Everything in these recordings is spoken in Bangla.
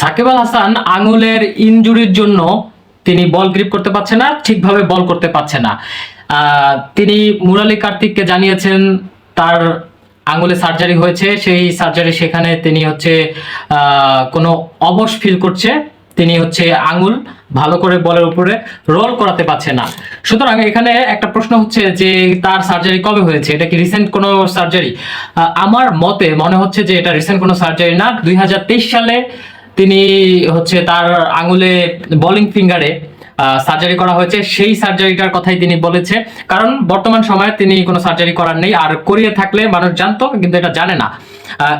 সাকিব আল হাসান আঙুলের ইনজুরির জন্য তিনি বল গ্রিপ করতে পারছে না, ঠিকভাবে বল করতে পারছে না। তিনি মুরালি কার্তিককে জানিয়েছেন তার আঙুলে সার্জারি হয়েছে, সেই সার্জারি সেখানে তিনি হচ্ছে কোনো অবশ ফিল করছে। তিনি হচ্ছে আঙুল ভালো করে বলের উপরে রোল করাতে পারছে না। সুতরাং এখানে একটা প্রশ্ন হচ্ছে যে তার সার্জারি কবে হয়েছে? এটা কি রিসেন্ট কোনো সার্জারি আমার মতে মনে হচ্ছে যে এটা রিসেন্ট কোনো সার্জারি না, দুই হাজার তেইশ সালে তিনি হচ্ছে তার আঙুলে বোলিং ফিঙ্গারে সার্জারি করা হয়েছে। সেই সার্জারিটার কথাই তিনি বলেছে। কারণ বর্তমান সময়ে তিনি কোনো সার্জারি করার নেই। আর করিয়ে থাকলে মানুষ জানতো, কিন্তু এটা জানে না।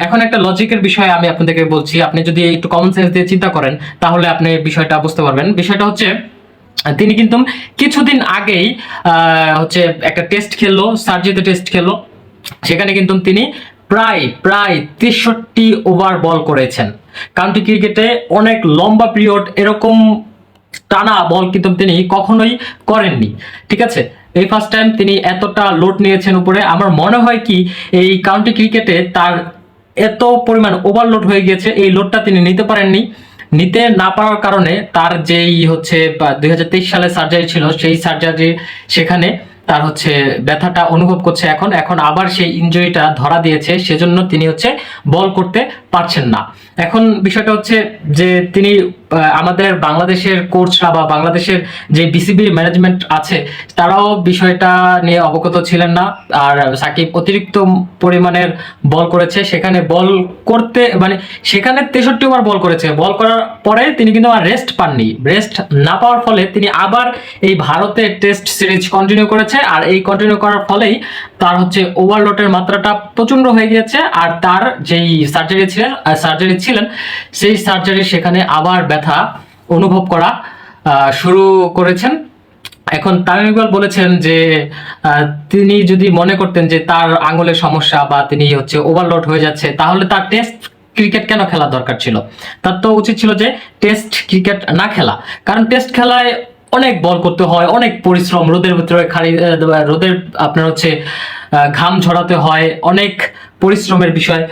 এখন একটা লজিকের বিষয় আমি আপনাদেরকে বলছি। আপনি যদি একটু কমন সেন্স দিয়ে চিন্তা করেন, তাহলে আপনি বিষয়টা বুঝতে পারবেন। বিষয়টা হচ্ছে, তিনি কিন্তু কিছুদিন আগেই হচ্ছে একটা টেস্ট খেললো সার্জিতে টেস্ট খেললো। সেখানে কিন্তু তিনি প্রায় প্রায় তেষট্টি ওভার বল করেছেন। কাউন্টি ক্রিকেটে অনেক লম্বা পিরিয়ড এরকম টানা বল কিন্তু তিনি কখনোই করেননি। ঠিক আছে? এই ফার্স্ট টাইম তিনি এতটা লোড নিয়েছেন উপরে। আমার মনে হয় কি, এই কাউন্টি ক্রিকেটে তার এত পরিমাণ ওভারলোড হয়ে গিয়েছে, এই লোডটা তিনি নিতে পারেননি। নিতে না পারার কারণে তার যেই হচ্ছে দুই সালে সার্জারি ছিল, সেই সার্জারি সেখানে তার হচ্ছে ব্যথাটা অনুভব করছে এখন এখন আবার সেই ইনজুরিটা ধরা দিয়েছে, সেজন্য তিনি হচ্ছে বল করতে পারছেন না। এখন বিষয়টা হচ্ছে যে তিনি আমাদের বাংলাদেশের কোচরা বা বাংলাদেশের যে বিসিবির ম্যানেজমেন্ট আছে, তারাও বিষয়টা নিয়ে অবগত ছিলেন না। আর সাকিব অতিরিক্ত পরিমাণের বল করেছে। সেখানে বল করতে মানে সেখানে তেষট্টি ওভার বল করেছে। বল করার পরে তিনি কিন্তু আর রেস্ট পাননি। রেস্ট না পাওয়ার ফলে তিনি আবার এই ভারতে টেস্ট সিরিজ কন্টিনিউ করেছে। আর এই কন্টিনিউ করার ফলেই তার হচ্ছে ওভারলোডের মাত্রাটা প্রচণ্ড হয়ে গিয়েছে। আর তার যেই সার্জারি ছিলেন সার্জারি ছিলেন, সেই সার্জারি সেখানে আবার ব্যথা অনুভব করা শুরু করেছেন। এখন তামিম ইকবাল বলেছেন যে তিনি যদি মনে করতেন যে তার আঙুলের সমস্যা বা তিনি হচ্ছে ওভারলোড হয়ে যাচ্ছে, তাহলে তার টেস্ট ক্রিকেট কেন খেলা দরকার ছিল? তার তো উচিত ছিল যে টেস্ট ক্রিকেট না খেলা। কারণ টেস্ট খেলায় অনেক বল করতে হয়, অনেক পরিশ্রম, রোদের ভিতরে খালি রোদের আপনার হচ্ছে ঘাম ঝরাতে হয়, অনেক পরিশ্রমের বিষয়।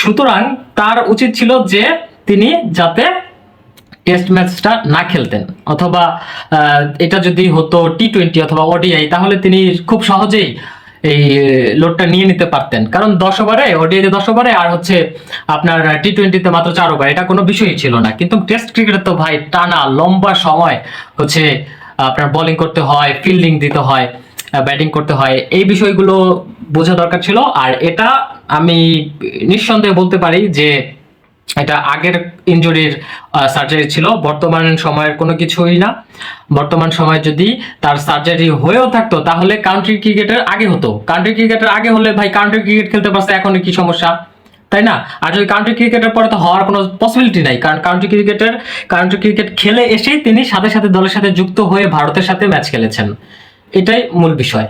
সুতরাং তার উচিত ছিল যে তিনি যাতে টেস্ট ম্যাচটা না খেলতেন। অথবা এটা যদি হতো টি টোয়েন্টি অথবা ওডিআই তাহলে তিনি খুব সহজেই এই লোডটা নিয়ে নিতে পারতেন। কারণ দশ ওভারে ওডিআইতে দশ ওভারে, আর হচ্ছে আপনার টি টোয়েন্টিতে মাত্র চার ওভার, এটা কোনো বিষয়ই ছিল না। কিন্তু টেস্ট ক্রিকেটে তো ভাই টানা লম্বা সময় হচ্ছে আপনার বোলিং করতে হয় ফিল্ডিং দিতে হয় ব্যাটিং করতে হয়, এই বিষয়গুলো বোঝা দরকার ছিল। আর এটা আমি নিঃসন্দেহে বলতে পারি যে এটা আগের ইনজুরির সার্জারি ছিল। বর্তমান সময়ের কোনো কিছুই না। বর্তমান সময়ে যদি তার সার্জারি হয়েও থাকতো, তাহলে কাউন্ট্রি ক্রিকেটের আগে হতো। কাউন্ট্রি ক্রিকেটের আগে হলে ভাই কাউন্ট্রি ক্রিকেট খেলতে পারছে এখন কি সমস্যা? তাই না? আর যদি কাউন্ট্রি ক্রিকেটের পরে তো হওয়ার কোনো পসিবিলিটি নাই। কারণ কাউন্ট্রি ক্রিকেটের কাউন্ট্রি ক্রিকেট খেলে এসেই তিনি সাথে সাথে দলের সাথে যুক্ত হয়ে ভারতের সাথে ম্যাচ খেলেছেন। এটাই মূল বিষয়।